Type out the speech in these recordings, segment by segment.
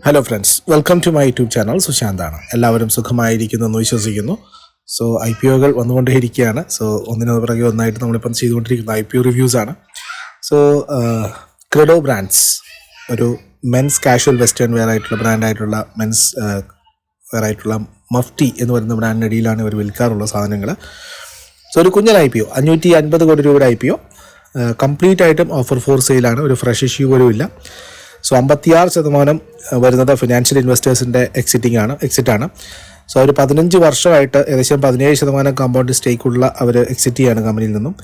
Hello friends welcome to my YouTube channel സുശാന്താണ് എല്ലാവരും സുഖമായിരിക്കുന്നു എന്ന് വിശ്വസിക്കുന്നു സോ ഐ പി ഒകൾ വന്നുകൊണ്ടേയിരിക്കുകയാണ്. സോ ഒന്നിനു പിറകെ ഒന്നായിട്ട് നമ്മളിപ്പം ചെയ്തുകൊണ്ടിരിക്കുന്ന ഐ പി ഒ റിവ്യൂസ് ആണ്. സോ ക്രെഡോ ബ്രാൻഡ്സ് ഒരു മെൻസ് കാഷ്വൽ വെസ്റ്റേൺ വെയർ ആയിട്ടുള്ള ബ്രാൻഡായിട്ടുള്ള മെൻസ് വെയർ ആയിട്ടുള്ള മഫ്റ്റി എന്ന് പറയുന്ന ബ്രാൻഡിന്റെ അടിയിലാണ് ഇവർ വിൽക്കാറുള്ള സാധനങ്ങൾ. സോ ഒരു കുഞ്ഞൻ ഐ പി ഒ അഞ്ഞൂറ്റി അൻപത് കോടി രൂപയുടെ ഐ പി ഒ കംപ്ലീറ്റ് ആയിട്ടും ഓഫർ ഫോർ സെയിലാണ് ഒരു ഫ്രഷ് ഇഷ്യൂ പോലും ഇല്ല സോ അമ്പത്തിയാറ് ശതമാനം വരുന്നത് ഫിനാൻഷ്യൽ ഇൻവെസ്റ്റേഴ്സിന്റെ എക്സിറ്റിംഗ് ആണ് എക്സിറ്റ് ആണ്. സോ ഒരു പതിനഞ്ച് വർഷമായിട്ട് ഏകദേശം പതിനേഴ് ശതമാനം കമ്പൗണ്ട് സ്റ്റേക്കുള്ള അവർ എക്സിറ്റ് ചെയ്യാണ് കമ്പനിയിൽ നിന്നും.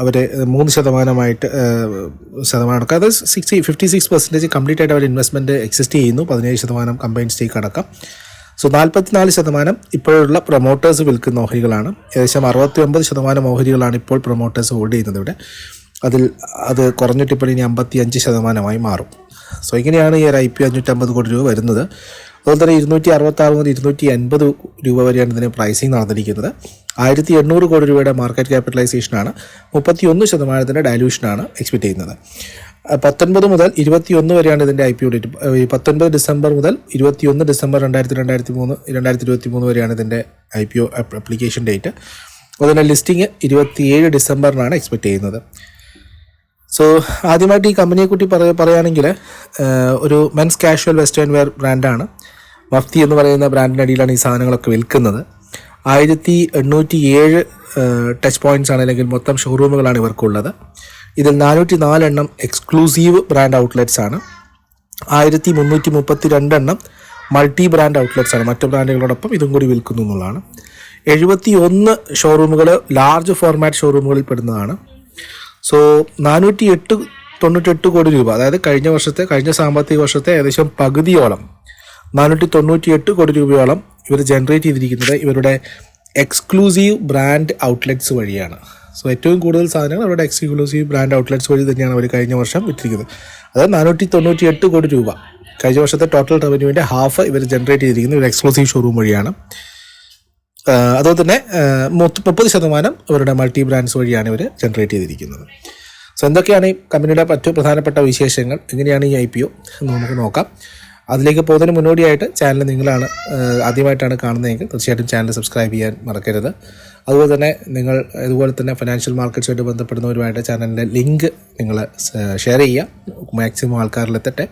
അവർ മൂന്ന് ശതമാനമായിട്ട് ശതമാനം അടക്കം അത് sixty fifty six percentage complete ആയിട്ട് അവർ ഇൻവെസ്റ്റ്മെന്റ് എക്സിസ്റ്റ് ചെയ്യുന്നു പതിനേഴ് ശതമാനം കമ്പൈൻ സ്റ്റേക്ക് അടക്കം. സോ നാൽപ്പത്തിനാല് ശതമാനം ഇപ്പോഴുള്ള പ്രൊമോട്ടേഴ്സ് വിൽക്കുന്ന ഓഹരികളാണ്. ഏകദേശം അറുപത്തി ഒമ്പത് ശതമാനം ഓഹരികളാണ് ഇപ്പോൾ പ്രൊമോട്ടേഴ്സ് ഹോൾഡ് ചെയ്യുന്നത് ഇവിടെ. അതിൽ അത് കുറഞ്ഞിട്ട് ഇപ്പോൾ ഇനി അമ്പത്തി അഞ്ച് ശതമാനമായി മാറും. സോ ഇങ്ങനെയാണ് ഈ ഒരു ഐ പി അഞ്ഞൂറ്റമ്പത് കോടി രൂപ വരുന്നത്. അതുപോലെ തന്നെ ഇരുന്നൂറ്റി അറുപത്താറ് മുതൽ ഇരുന്നൂറ്റി അൻപത് രൂപ വരെയാണ് ഇതിന് പ്രൈസിങ് നടന്നിരിക്കുന്നത്. ആയിരത്തി എണ്ണൂറ് കോടി രൂപയുടെ മാർക്കറ്റ് ക്യാപിറ്റലൈസേഷനാണ് മുപ്പത്തി ഒന്ന് ശതമാനത്തിന്റെ ഡയലൂഷനാണ് എക്സ്പെക്ട് ചെയ്യുന്നത്. പത്തൊൻപത് മുതൽ ഇരുപത്തിയൊന്ന് വരെയാണ് ഇതിന്റെ ഐ പി ഡേറ്റ് പത്തൊൻപത് ഡിസംബർ മുതൽ ഇരുപത്തിയൊന്ന് ഡിസംബർ രണ്ടായിരത്തി രണ്ടായിരത്തി മൂന്ന് രണ്ടായിരത്തി ഇരുപത്തി മൂന്ന് വരെയാണ് ഇതിന്റെ I P O application date അതുപോലെ ലിസ്റ്റിംഗ് ഇരുപത്തിയേഴ് ഡിസംബറിനാണ് എക്സ്പെക്ട് ചെയ്യുന്നത്. സോ ആദ്യമായിട്ട് ഈ കമ്പനിയെ കുട്ടി പറ പറയുകയാണെങ്കിൽ ഒരു മെൻസ് കാഷ്വൽ വെസ്റ്റേൺ വെയർ ബ്രാൻഡാണ് മഫ്തി എന്ന് പറയുന്ന ബ്രാൻഡിന്റെ അടിയിലാണ് ഈ സാധനങ്ങളൊക്കെ വിൽക്കുന്നത്. ആയിരത്തി എണ്ണൂറ്റി ഏഴ് ടച്ച് പോയിന്റ്സ് ആണ് അല്ലെങ്കിൽ മൊത്തം ഷോറൂമുകളാണ് ഇവർക്കുള്ളത്. ഇതിൽ നാനൂറ്റി നാലെണ്ണം എക്സ്ക്ലൂസീവ് ബ്രാൻഡ് ഔട്ട്ലെറ്റ്സ് ആണ്. ആയിരത്തി മുന്നൂറ്റി മുപ്പത്തി രണ്ടെണ്ണം മൾട്ടി ബ്രാൻഡ് ഔട്ട്ലെറ്റ്സ് ആണ്. മറ്റു ബ്രാൻഡുകളോടൊപ്പം ഇതും കൂടി വിൽക്കുന്നു എന്നുള്ളതാണ്. എഴുപത്തി ഒന്ന് ഷോറൂമുകൾ ലാർജ് ഫോർമാറ്റ് ഷോറൂമുകളിൽ പെടുന്നതാണ്. സോ നാനൂറ്റി എട്ട് തൊണ്ണൂറ്റെട്ട് കോടി രൂപ. അതായത് കഴിഞ്ഞ വർഷത്തെ കഴിഞ്ഞ സാമ്പത്തിക വർഷത്തെ ഏകദേശം പകുതിയോളം നാനൂറ്റി തൊണ്ണൂറ്റി എട്ട് കോടി രൂപയോളം ഇവർ ജനറേറ്റ് ചെയ്തിരിക്കുന്നത് ഇവരുടെ എക്സ്ക്ലൂസീവ് ബ്രാൻഡ് ഔട്ട്ലെറ്റ്സ് വഴിയാണ്. സോ ഏറ്റവും കൂടുതൽ സാധനങ്ങൾ അവരുടെ എക്സ്ക്ലൂസീവ് ബ്രാൻഡ് ഔട്ട്ലെറ്റ്സ് വഴി തന്നെയാണ് അവർ കഴിഞ്ഞ വർഷം വിറ്റിരിക്കുന്നത്. അതായത് നാനൂറ്റി തൊണ്ണൂറ്റി എട്ട് കോടി രൂപ. കഴിഞ്ഞ വർഷത്തെ ടോട്ടൽ റവന്യൂവിന്റെ ഹാഫ് ഇവർ ജനറേറ്റ് ചെയ്തിരിക്കുന്നത് ഒരു എക്സ്ക്ലൂസീവ് ഷോറൂം വഴിയാണ്. അതുപോലെ തന്നെ മുപ്പത് ശതമാനം അവരുടെ മൾട്ടി ബ്രാൻഡ്സ് വഴിയാണ് ഇവർ ജനറേറ്റ് ചെയ്തിരിക്കുന്നത്. സോ എന്തൊക്കെയാണ് ഈ കമ്പനിയുടെ മറ്റു പ്രധാനപ്പെട്ട വിശേഷങ്ങൾ? എങ്ങനെയാണ് ഈ ഐ പി ഒ എന്ന് നമുക്ക് നോക്കാം. അതിലേക്ക് പോകുന്നതിന് മുന്നോടിയായിട്ട് ചാനൽ നിങ്ങളാണ് ആദ്യമായിട്ടാണ് കാണുന്നതെങ്കിൽ തീർച്ചയായിട്ടും ചാനൽ സബ്സ്ക്രൈബ് ചെയ്യാൻ മറക്കരുത്. അതുപോലെ തന്നെ നിങ്ങൾ ഇതുപോലെ തന്നെ ഫിനാൻഷ്യൽ മാർക്കറ്റ്സുമായിട്ട് ബന്ധപ്പെടുന്നവരുമായിട്ട് ചാനലിന്റെ ലിങ്ക് നിങ്ങൾ ഷെയർ ചെയ്യുക. മാക്സിമം ആൾക്കാരിലെത്തട്ടെ.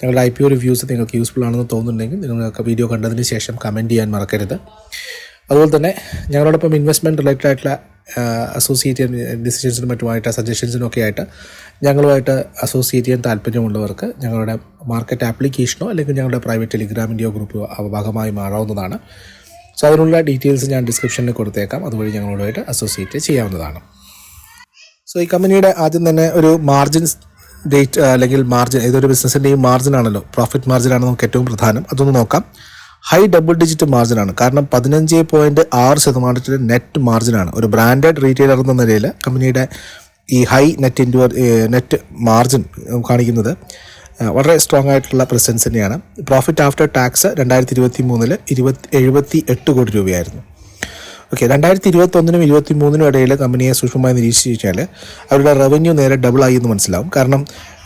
ഞങ്ങളുടെ ഐ പി ഒ റിവ്യൂസ് നിങ്ങൾക്ക് യൂസ്ഫുൾ ആണെന്ന് തോന്നുന്നുണ്ടെങ്കിൽ നിങ്ങൾക്ക് വീഡിയോ കണ്ടതിന് ശേഷം കമന്റ് ചെയ്യാൻ മറക്കരുത്. അതുപോലെ തന്നെ ഞങ്ങളോടൊപ്പം ഇൻവെസ്റ്റ്മെന്റ് റിലേറ്റഡ് ആയിട്ടുള്ള അസോസിയേറ്റ് ചെയ്യാൻ ഡിസിഷൻസിനും മറ്റുമായിട്ട് സജഷൻസിനും ഒക്കെ ആയിട്ട് ഞങ്ങളുമായിട്ട് അസോസിയേറ്റ് ചെയ്യാൻ താല്പര്യമുള്ളവർക്ക് ഞങ്ങളുടെ മാർക്കറ്റ് ആപ്ലിക്കേഷനോ അല്ലെങ്കിൽ ഞങ്ങളുടെ പ്രൈവറ്റ് ടെലിഗ്രാമിന്റെയോ ഗ്രൂപ്പ് ഭാഗമായി മാറാവുന്നതാണ്. സോ അതിനുള്ള ഡീറ്റെയിൽസ് ഞാൻ ഡിസ്ക്രിപ്ഷനിൽ കൊടുത്തേക്കാം. അതുവഴി ഞങ്ങളുമായിട്ട് അസോസിയേറ്റ് ചെയ്യാവുന്നതാണ്. സോ ഈ കമ്പനിയുടെ ആദ്യം തന്നെ ഒരു മാർജിൻ ഡേറ്റ് അല്ലെങ്കിൽ മാർജിൻ ഏതൊരു ബിസിനസ്സിന്റെയും മാർജിൻ ആണല്ലോ പ്രോഫിറ്റ് മാർജിൻ ആണ് നമുക്ക് ഏറ്റവും പ്രധാനം. അതൊന്ന് നോക്കാം. ഹൈ ഡബിൾ ഡിജിറ്റ് മാർജിൻ ആണ്. കാരണം പതിനഞ്ച് പോയിന്റ് ആറ് ശതമാനത്തിന്റെ നെറ്റ് മാർജിനാണ് ഒരു ബ്രാൻഡഡ് റീറ്റെയിലർ എന്ന നിലയിൽ കമ്പനിയുടെ ഈ ഹൈ നെറ്റ് ഇൻഡുവർ നെറ്റ് മാർജിൻ കാണിക്കുന്നത് വളരെ സ്ട്രോങ് ആയിട്ടുള്ള പ്രസൻസ് തന്നെയാണ്. പ്രോഫിറ്റ് ആഫ്റ്റർ ടാക്സ് രണ്ടായിരത്തി ഇരുപത്തി മൂന്നിൽ ഇരുപത്തി എഴുപത്തി എട്ട് കോടി രൂപയായിരുന്നു. ഓക്കെ രണ്ടായിരത്തി ഇരുപത്തി ഒന്നിനും ഇരുപത്തി മൂന്നിനും ഇടയിൽ കമ്പനിയെ സൂക്ഷ്മമായി നിരീക്ഷിച്ചാൽ അവരുടെ റവന്യൂ നേരെ ഡബിൾ ആയി എന്ന് മനസ്സിലാവും. കാരണം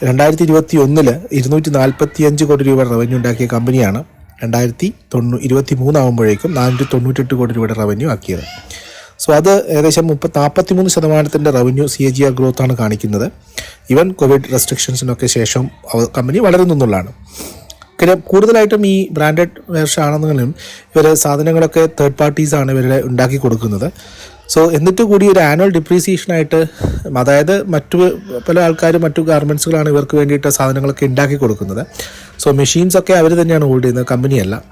രണ്ടായിരത്തി ഇരുപത്തി ഒന്നിൽ ഇരുന്നൂറ്റി നാൽപ്പത്തി അഞ്ച് കോടി രൂപ റവന്യൂ ഉണ്ടാക്കിയ കമ്പനിയാണ് രണ്ടായിരത്തി തൊണ്ണൂ ഇരുപത്തി മൂന്നാകുമ്പോഴേക്കും നാനൂറ്റി തൊണ്ണൂറ്റെട്ട് കോടി രൂപയുടെ റവന്യൂ ആക്കിയത്. സോ അത് ഏകദേശം മുപ്പത്തി നാൽപ്പത്തി മൂന്ന് ശതമാനത്തിന്റെ revenue C A G R growth ആണ് കാണിക്കുന്നത്. ഈവൻ കോവിഡ് റെസ്ട്രിക്ഷൻസിനൊക്കെ ശേഷം കമ്പനി കമ്പനി വളരുന്നുള്ളതാണ് പിന്നെ കൂടുതലായിട്ടും ഈ ബ്രാൻഡഡ് വേർഷൻ ആണെന്നെങ്കിലും ഇവർ സാധനങ്ങളൊക്കെ തേർഡ് പാർട്ടീസാണ് ഇവരുടെ ഉണ്ടാക്കി കൊടുക്കുന്നത്. സോ എന്നിട്ട് കൂടി ഒരു ആനുവൽ ഡിപ്രീസിയേഷനായിട്ട് അതായത് മറ്റു പല ആൾക്കാരും മറ്റു ഗാർമെന്റ്സുകളാണ് ഇവർക്ക് വേണ്ടിയിട്ട് സാധനങ്ങളൊക്കെ ഉണ്ടാക്കി കൊടുക്കുന്നത്. സോ മെഷീൻസ് ഒക്കെ അവർ തന്നെയാണ് ഹോൾഡ് ചെയ്യുന്നത് കമ്പനിയല്ല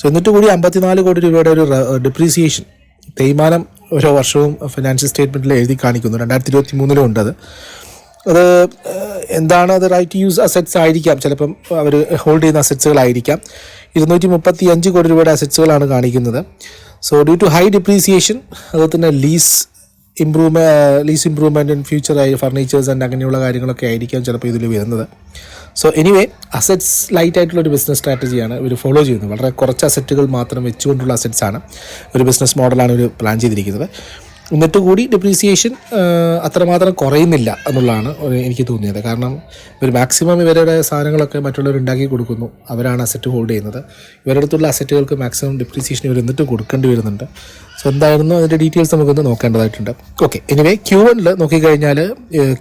സോ എന്നിട്ട് കൂടി അമ്പത്തിനാല് കോടി രൂപയുടെ ഒരു ഡിപ്രീസിയേഷൻ തേയ്മാനം ഓരോ വർഷവും ഫിനാൻഷ്യൽ സ്റ്റേറ്റ്മെന്റിൽ എഴുതി കാണിക്കുന്നു. രണ്ടായിരത്തി ഇരുപത്തി മൂന്നിലും ഉണ്ടത് അത് എന്താണ് അത് റൈറ്റ് യൂസ് അസറ്റ്സ് ആയിരിക്കാം. ചിലപ്പം അവർ ഹോൾഡ് ചെയ്യുന്ന അസറ്റ്സുകളായിരിക്കാം ഇരുന്നൂറ്റി മുപ്പത്തി അഞ്ച് കോടി രൂപയുടെ അസറ്റ്സുകളാണ് കാണിക്കുന്നത്. So due to high depreciation അതുപോലെ തന്നെ lease improvement lease improvement in future ആയി ഫർണിച്ചേഴ്സ് ആൻഡ് അങ്ങനെയുള്ള കാര്യങ്ങളൊക്കെ ആയിരിക്കാം ചിലപ്പോൾ ഇതിൽ വരുന്നത്. സോ എനിവേ അസറ്റ്സ് ലൈറ്റ് ആയിട്ടുള്ള ഒരു ബിസിനസ് സ്ട്രാറ്റജിയാണ് ഇവർ ഫോളോ ചെയ്യുന്നത്. വളരെ കുറച്ച് അസറ്റുകൾ മാത്രം വെച്ചുകൊണ്ടുള്ള അസറ്റ്സ് ആണ്. ഒരു ബിസിനസ് മോഡലാണ് ഇവർ പ്ലാൻ ചെയ്തിരിക്കുന്നത്. എന്നിട്ട് കൂടി ഡെപ്രീസിയേഷൻ അത്രമാത്രം കുറയുന്നില്ല എന്നുള്ളതാണ് എനിക്ക് തോന്നിയത്. കാരണം ഇവർ മാക്സിമം ഇവരുടെ സാധനങ്ങളൊക്കെ മറ്റുള്ളവർ ഉണ്ടാക്കി കൊടുക്കുന്നു. അവരാണ് അസറ്റ് ഹോൾഡ് ചെയ്യുന്നത്. ഇവരുടെ അടുത്തുള്ള അസറ്റുകൾക്ക് മാക്സിമം ഡെപ്രീസിയേഷൻ ഇവർ എന്നിട്ട് കൊടുക്കേണ്ടി വരുന്നുണ്ട്. സോ എന്തായിരുന്നു അതിന്റെ ഡീറ്റെയിൽസ് നമുക്കൊന്ന് നോക്കേണ്ടതായിട്ടുണ്ട്. ഓക്കെ എനിവേ ക്യൂ വണ്ണിൽ നോക്കിക്കഴിഞ്ഞാൽ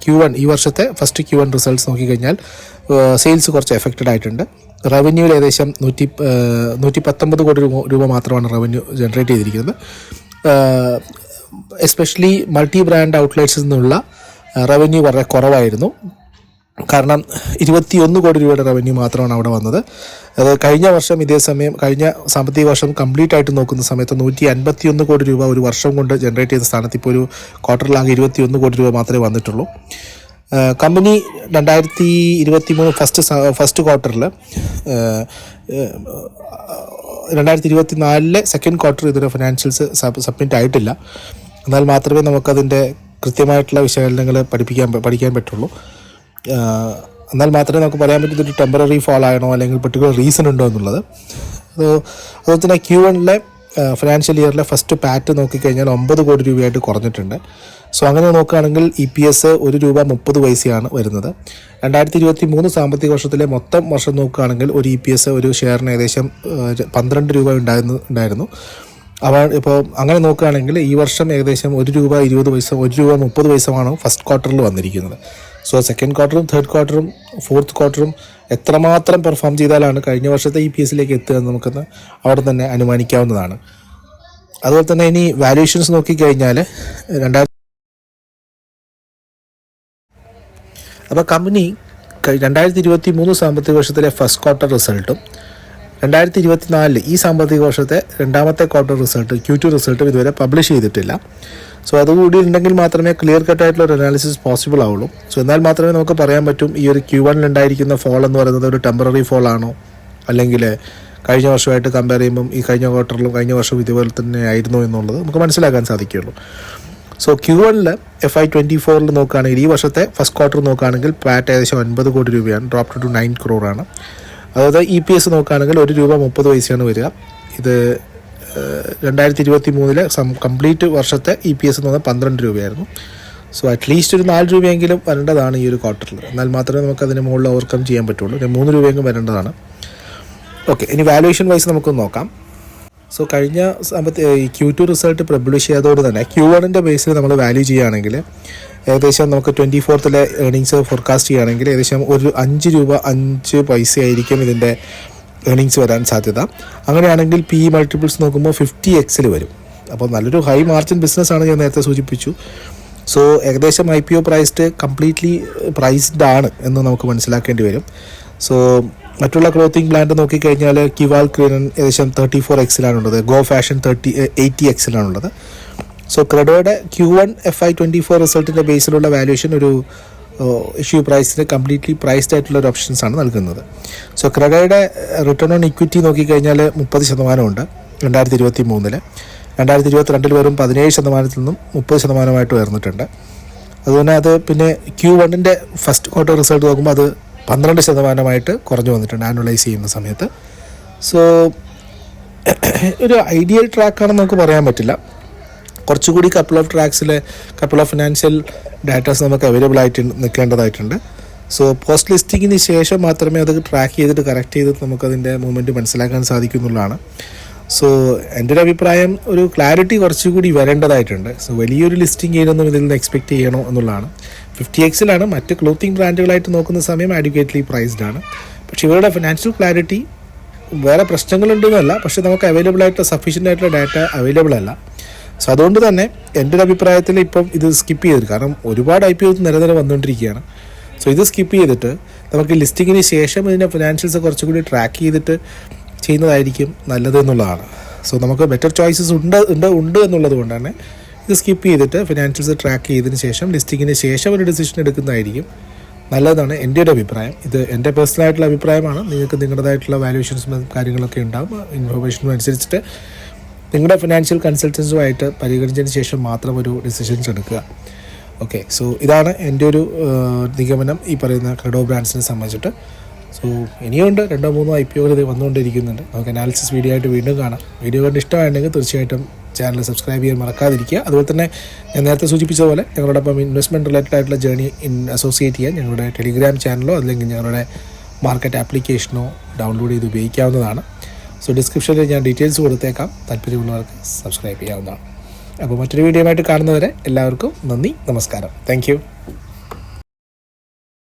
ക്യൂ വൺ ഈ വർഷത്തെ ഫസ്റ്റ് ക്യൂ വൺ റിസൾട്ട്സ് നോക്കിക്കഴിഞ്ഞാൽ സെയിൽസ് കുറച്ച് എഫക്റ്റഡ് ആയിട്ടുണ്ട്. റവന്യൂവിൽ ഏകദേശം നൂറ്റി നൂറ്റി പത്തൊമ്പത് കോടി രൂപ മാത്രമാണ് റവന്യൂ ജനറേറ്റ് ചെയ്തിരിക്കുന്നത്. എസ്പെഷ്യലി മൾട്ടി ബ്രാൻഡ് ഔട്ട്ലെറ്റ്സിൽ നിന്നുള്ള റവന്യൂ വളരെ കുറവായിരുന്നു. കാരണം ഇരുപത്തിയൊന്ന് കോടി രൂപയുടെ റവന്യൂ മാത്രമാണ് അവിടെ വന്നത്. അത് കഴിഞ്ഞ വർഷം ഇതേ സമയം കഴിഞ്ഞ സാമ്പത്തിക വർഷം കംപ്ലീറ്റ് ആയിട്ട് നോക്കുന്ന സമയത്ത് നൂറ്റി അൻപത്തിയൊന്ന് കോടി രൂപ ഒരു വർഷം കൊണ്ട് ജനറേറ്റ് ചെയ്ത സ്ഥാനത്ത് ഇപ്പോൾ ഒരു ക്വാർട്ടറിലാകെ ഇരുപത്തിയൊന്ന് കോടി രൂപ മാത്രമേ വന്നിട്ടുള്ളൂ. കമ്പനി രണ്ടായിരത്തി ഇരുപത്തി മൂന്ന് ഫസ്റ്റ് ഫസ്റ്റ് ക്വാർട്ടറിൽ രണ്ടായിരത്തി ഇരുപത്തി നാലിലെ സെക്കൻഡ് ക്വാർട്ടർ ഇതുവരെ ഫിനാൻഷ്യൽസ് സബ്മിറ്റ് ആയിട്ടില്ല. എന്നാൽ മാത്രമേ നമുക്കതിന്റെ കൃത്യമായിട്ടുള്ള വിശകലനങ്ങൾ പഠിപ്പിക്കാൻ പഠിക്കാൻ പറ്റുള്ളൂ. എന്നാൽ മാത്രമേ നമുക്ക് പറയാൻ പറ്റും ഇതൊരു ടെമ്പററി ഫോൾ ആണോ അല്ലെങ്കിൽ പെർട്ടിക്കുലർ റീസൺ ഉണ്ടോ എന്നുള്ളത്. അത് അതുപോലെ തന്നെ ക്യൂ വണ്ണിലെ ഫിനാൻഷ്യൽ ഇയറിലെ ഫസ്റ്റ് പാറ്റ് നോക്കിക്കഴിഞ്ഞാൽ ഒമ്പത് കോടി രൂപയായിട്ട് കുറഞ്ഞിട്ടുണ്ട്. സോ അങ്ങനെ നോക്കുകയാണെങ്കിൽ ഇ പി എസ് ഒരു രൂപ മുപ്പത് പൈസയാണ് വരുന്നത്. രണ്ടായിരത്തി ഇരുപത്തി മൂന്ന് സാമ്പത്തിക വർഷത്തിലെ മൊത്തം വർഷം നോക്കുകയാണെങ്കിൽ ഒരു ഇ പി എസ് ഒരു ഷെയറിന് ഏകദേശം പന്ത്രണ്ട് രൂപ ഉണ്ടായിരുന്നു ഉണ്ടായിരുന്നു. അവ ഇപ്പോൾ അങ്ങനെ നോക്കുകയാണെങ്കിൽ ഈ വർഷം ഏകദേശം ഒരു രൂപ ഇരുപത് പൈസ ഒരു രൂപ മുപ്പത് പൈസമാണ് ഫസ്റ്റ് ക്വാർട്ടറിൽ വന്നിരിക്കുന്നത്. സോ സെക്കൻഡ് ക്വാർട്ടറും തേർഡ് ക്വാർട്ടറും ഫോർത്ത് ക്വാർട്ടറും എത്രമാത്രം പെർഫോം ചെയ്താലാണ് കഴിഞ്ഞ വർഷത്തെ ഇ പി എസിലേക്ക് എത്തുക എന്ന് നമുക്കൊന്ന് അവിടെ തന്നെ അനുമാനിക്കാവുന്നതാണ്. അതുപോലെ തന്നെ ഇനി വാല്യൂഷൻസ് നോക്കിക്കഴിഞ്ഞാൽ രണ്ടായിരത്തി അപ്പോൾ കമ്പനി രണ്ടായിരത്തി ഇരുപത്തി മൂന്ന് സാമ്പത്തിക വർഷത്തിലെ ഫസ്റ്റ് ക്വാർട്ടർ റിസൾട്ടും രണ്ടായിരത്തി ഇരുപത്തി നാലിൽ ഈ സാമ്പത്തിക വർഷത്തെ രണ്ടാമത്തെ quarter result Q two result ഇതുവരെ പബ്ലിഷ് ചെയ്തിട്ടില്ല. സോ അതുകൂടി ഉണ്ടെങ്കിൽ മാത്രമേ ക്ലിയർ കട്ടായിട്ടുള്ള ഒരു അനാലിസിസ് പോസിബിൾ ആവുള്ളൂ. സോ എന്നാൽ മാത്രമേ നമുക്ക് പറയാൻ പറ്റും ഈ ഒരു ക്യൂ വണ്ണിൽ ഉണ്ടായിരിക്കുന്ന ഫോൾ എന്ന് പറയുന്നത് ഒരു ടെമ്പററി ഫോൾ ആണോ? അല്ലെങ്കിൽ കഴിഞ്ഞ വർഷമായിട്ട് കമ്പയർ ചെയ്യുമ്പം ഈ കഴിഞ്ഞ ക്വാർട്ടറിലും കഴിഞ്ഞ വർഷവും ഇതുപോലെ തന്നെ ആയിരുന്നു എന്നുള്ളത് നമുക്ക് മനസ്സിലാക്കാൻ സാധിക്കുകയുള്ളൂ. സോ ക്യൂ വണ്ണിൽ എഫ് ഐ ട്വന്റി ഫോറിൽ നോക്കുകയാണെങ്കിൽ ഈ വർഷത്തെ ഫസ്റ്റ് ക്വാർട്ടർ നോക്കുകയാണെങ്കിൽ പാറ്റ് ഏകദേശം ഒൻപത് കോടി രൂപയാണ് ഡ്രോപ്പ് ടു നയൻ ക്രോറാണ് അതായത് ഇ പി എസ് നോക്കുകയാണെങ്കിൽ ഒരു രൂപ മുപ്പത് പൈസയാണ് വരിക. ഇത് രണ്ടായിരത്തി ഇരുപത്തി മൂന്നിലെ കംപ്ലീറ്റ് വർഷത്തെ ഇ പി എസ് എന്ന് പറഞ്ഞാൽ പന്ത്രണ്ട് രൂപയായിരുന്നു. സോ അറ്റ്ലീസ്റ്റ് ഒരു നാല് രൂപയെങ്കിലും വരേണ്ടതാണ് ഈ ഒരു ക്വാർട്ടറിൽ. എന്നാൽ മാത്രമേ നമുക്ക് അതിന് മുകളിൽ ഓവർകം ചെയ്യാൻ പറ്റുള്ളൂ. ഒരു മൂന്ന് രൂപയെങ്കിലും വരേണ്ടതാണ്. ഓക്കെ ഇനി വാലുവേഷൻ വൈസ് നമുക്ക് നോക്കാം. സോ കഴിഞ്ഞ സാമ്പത്തിക ക്യൂ ടു റിസൾട്ട് പ്രബ്ലിഷ് ചെയ്തതോട് തന്നെ ക്യൂ വണ്ണിന്റെ ബേസിൽ നമ്മൾ വാല്യൂ ചെയ്യുകയാണെങ്കിൽ ഏകദേശം നമുക്ക് ട്വന്റി ഫോർത്തിലെ ഏണിങ്സ് ഫോർകാസ്റ്റ് ചെയ്യുകയാണെങ്കിൽ ഏകദേശം ഒരു അഞ്ച് രൂപ അഞ്ച് പൈസ ആയിരിക്കും ഇതിന്റെ ഏണിങ്സ് വരാൻ സാധ്യത. അങ്ങനെയാണെങ്കിൽ പി മൾട്ടിപ്പിൾസ് നോക്കുമ്പോൾ ഫിഫ്റ്റി എക്സിൽ വരും. അപ്പോൾ നല്ലൊരു ഹൈ മാർജിൻ ബിസിനസ്സാണ് ഞാൻ നേരത്തെ സൂചിപ്പിച്ചു. സോ ഏകദേശം I P O priced completely priced ആണ് എന്ന് നമുക്ക് മനസ്സിലാക്കേണ്ടി വരും. സോ മറ്റുള്ള ക്ലോത്തിങ് ബ്രാൻഡ് നോക്കിക്കഴിഞ്ഞാൽ കിവാൽ ക്രീനൻ ഏകദേശം തേർട്ടി ഫോർ എക്സിലാണുള്ളത് ഗോ ഫാഷൻ തേർട്ടി എയ്റ്റി എക്സിലാണുള്ളത് so ക്രെഡോയുടെ Q one F I twenty four റിസൾട്ടിന്റെ ബേസിലുള്ള വാല്യുവേഷൻ ഒരു ഇഷ്യൂ പ്രൈസിന് കംപ്ലീറ്റ്ലി പ്രൈസ്ഡ് ആയിട്ടുള്ള ഒരു ഓപ്ഷൻസ് ആണ് നൽകുന്നത്. സോ ക്രെഡോയുടെ റിട്ടേൺ ഓൺ ഇക്വിറ്റി നോക്കിക്കഴിഞ്ഞാൽ മുപ്പത് ശതമാനമുണ്ട് രണ്ടായിരത്തി ഇരുപത്തി മൂന്നിൽ രണ്ടായിരത്തി ഇരുപത്തി രണ്ടിൽ വെറും പതിനേഴ് ശതമാനത്തിൽ നിന്നും മുപ്പത് ശതമാനമായിട്ട് ഉയർന്നിട്ടുണ്ട്. അതുപോലെ അത് പിന്നെ ക്യൂ വണ്ണിന്റെ ഫസ്റ്റ് ക്വാർട്ടർ റിസൾട്ട് നോക്കുമ്പോൾ അത് പന്ത്രണ്ട് ശതമാനമായിട്ട് കുറഞ്ഞു വന്നിട്ടുണ്ട് ആനുവലൈസ് ചെയ്യുന്ന സമയത്ത്. സോ ഒരു ഐഡിയൽ ട്രാക്കാണെന്ന് നമുക്ക് പറയാൻ പറ്റില്ല. കുറച്ചുകൂടി കപ്പിൾ ഓഫ് ട്രാക്സിലെ കപ്പിൾ ഓഫ് ഫിനാൻഷ്യൽ ഡാറ്റാസ് നമുക്ക് അവൈലബിൾ ആയിട്ട് നിൽക്കേണ്ടതായിട്ടുണ്ട്. സോ പോസ്റ്റ് ലിസ്റ്റിങ്ങിന് ശേഷം മാത്രമേ അത് ട്രാക്ക് ചെയ്തിട്ട് കറക്റ്റ് ചെയ്തിട്ട് നമുക്കതിന്റെ മൂവ്മെന്റ് മനസ്സിലാക്കാൻ സാധിക്കുന്നുള്ളതാണ്. സോ എന്റെ ഒരു അഭിപ്രായം ഒരു ക്ലാരിറ്റി കുറച്ചുകൂടി വരേണ്ടതായിട്ടുണ്ട്. സോ വലിയൊരു ലിസ്റ്റിംഗ് ചെയ്യണമെന്നും ഇതിൽ നിന്ന് എക്സ്പെക്റ്റ് ചെയ്യണോ എന്നുള്ളതാണ്. ഫിഫ്റ്റി എക്സിലാണ് മറ്റ് ക്ലോത്തിങ് ബ്രാൻഡുകളായിട്ട് നോക്കുന്ന സമയം അഡ്വക്കേറ്റ്ലി പ്രൈസ്ഡ് ആണ്. പക്ഷേ ഇവരുടെ ഫിനാൻഷ്യൽ ക്ലാരിറ്റി വേറെ പ്രശ്നങ്ങളുണ്ടെന്നല്ല പക്ഷേ നമുക്ക് അവൈലബിൾ ആയിട്ടുള്ള സഫീഷ്യന്റ് ആയിട്ടുള്ള ഡാറ്റ അവൈലബിൾ അല്ല. സോ അതുകൊണ്ട് തന്നെ എന്റെ ഒരു അഭിപ്രായത്തിൽ ഇപ്പം ഇത് സ്കിപ്പ് ചെയ്തിട്ട് കാരണം ഒരുപാട് ഐ പി ഒ നിരന്തരം വന്നുകൊണ്ടിരിക്കുകയാണ്. സോ ഇത് സ്കിപ്പ് ചെയ്തിട്ട് നമുക്ക് ലിസ്റ്റിങ്ങിന് ശേഷം ഇതിന്റെ ഫിനാൻഷ്യൽസ് കുറച്ചുകൂടി ട്രാക്ക് ചെയ്തിട്ട് ചെയ്യുന്നതായിരിക്കും നല്ലത് എന്നുള്ളതാണ്. സോ നമുക്ക് ബെറ്റർ ചോയ്സസ് ഉണ്ട് ഉണ്ട് ഉണ്ട് എന്നുള്ളത് കൊണ്ട് തന്നെ ഇത് സ്കിപ്പ് ചെയ്തിട്ട് ഫിനാൻഷ്യൽസ് ട്രാക്ക് ചെയ്തതിന് ശേഷം ലിസ്റ്റിങ്ങിന് ശേഷം ഒരു ഡിസിഷൻ എടുക്കുന്നതായിരിക്കും നല്ലതാണ് എന്റെ ഒരു അഭിപ്രായം. ഇത് എന്റെ പേഴ്സണലായിട്ടുള്ള അഭിപ്രായമാണ്. നിങ്ങൾക്ക് നിങ്ങളുടേതായിട്ടുള്ള വാല്യൂഷൻസും കാര്യങ്ങളൊക്കെ ഉണ്ടാവും. ഇൻഫർമേഷനും അനുസരിച്ചിട്ട് നിങ്ങളുടെ ഫിനാൻഷ്യൽ കൺസൾട്ടൻസുമായിട്ട് പരിഗണിച്ചതിന് ശേഷം മാത്രം ഒരു ഡിസിഷൻസ് എടുക്കുക. ഓക്കെ സോ ഇതാണ് എന്റെ ഒരു നിഗമനം ഈ പറയുന്ന ക്രെഡോ ബ്രാൻഡ്സിനെ സംബന്ധിച്ചിട്ട്. സോ ഇനിയുണ്ട് രണ്ടോ മൂന്നോ ഐ പി ഒകൾ ഇത് വന്നുകൊണ്ടിരിക്കുന്നുണ്ട്. നമുക്ക് അനാലിസിസ് വീഡിയോ ആയിട്ട് വീണ്ടും കാണാം. വീഡിയോ കണ്ട് ഇഷ്ടമായിട്ടുണ്ടെങ്കിൽ തീർച്ചയായിട്ടും ചാനൽ സബ്സ്ക്രൈബ് ചെയ്യാൻ മറക്കാതിരിക്കുക. അതുപോലെ തന്നെ ഞാൻ നേരത്തെ സൂചിപ്പിച്ചതുപോലെ ഞങ്ങളോടൊപ്പം ഇൻവെസ്റ്റ്മെന്റ് റിലേറ്റഡ് ആയിട്ടുള്ള ജേണി ഇൻ അസോസിയേറ്റ് ചെയ്യാൻ ഞങ്ങളുടെ ടെലിഗ്രാം ചാനലോ അല്ലെങ്കിൽ ഞങ്ങളുടെ മാർക്കറ്റ് ആപ്ലിക്കേഷനോ ഡൗൺലോഡ് ചെയ്ത് ഉപയോഗിക്കാവുന്നതാണ്. സോ ഡിസ്ക്രിപ്ഷനിൽ ഞാൻ ഡീറ്റെയിൽസ് കൊടുത്തേക്കാം. താല്പര്യമുള്ളവർക്ക് സബ്സ്ക്രൈബ് ചെയ്യാവുന്നതാണ്. അപ്പോൾ മറ്റൊരു വീഡിയോ ആയിട്ട് കാണുന്നവരെ എല്ലാവർക്കും നന്ദി നമസ്കാരം. താങ്ക്